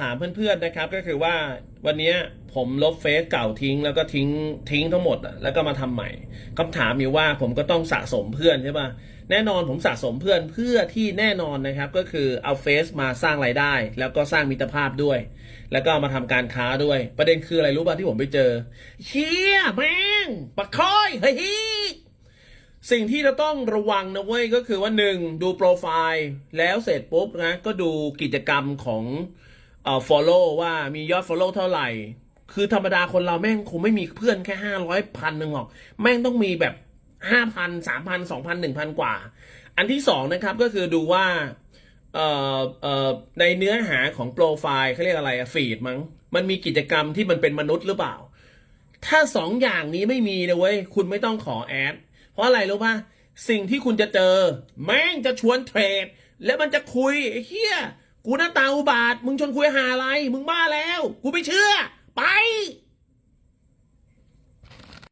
ถามเพื่อนๆนะครับ ก็คือว่าวันนี้ผมลบเฟซเก่าทิ้ง แล้วก็ทิ้งทิ้งทั้งหมดแล้วก็มาทำใหม่คำถามมีว่าผมก็ต้องสะสมเพื่อนใช่ปะแน่นอนผมสะสมเพื่อนเพื่อที่แน่นอนนะครับ ก็คือเอาเฟซมาสร้างรายได้ แล้วก็สร้างมิตรภาพด้วย แล้วก็มาทำการค้าด้วย ประเด็นคืออะไรรู้ป่ะที่ผมไปเจอเชี่ยแม่งปะคอยเฮ้ยสิ่งที่เราต้องระวังนะเว้ยก็คือว่าหนึ่งดูโปรไฟล์แล้วเสร็จปุ๊บนะก็ดูกิจกรรมของ อ่อ follow ว่ามียอด follow เท่าไหร่ คือธรรมดาคนเราแม่งคงไม่มีเพื่อนแค่ห้าร้อยพันหนึ่งหรอก แม่งต้องมีแบบห้าพันสามพันสองพันหนึ่งพันกว่า อันที่สองนะครับก็คือดูว่าเอ่อเอ่อในเนื้อหาของโปรไฟล์เขาเรียกอะไรอะฟีดมั้ง มันมีกิจกรรมที่มันเป็นมนุษย์หรือเปล่า ถ้าสองอย่างนี้ไม่มีนะเว้ย คุณไม่ต้องขอแอด เพราะอะไรรู้ป่ะ สิ่งที่คุณจะเจอ แม่งจะชวนเทรด แล้วมันจะคุยเฮีย กูหน้าตาอุบาท มึงชนคุยหาอะไร มึงบ้าแล้ว กูไม่เชื่อ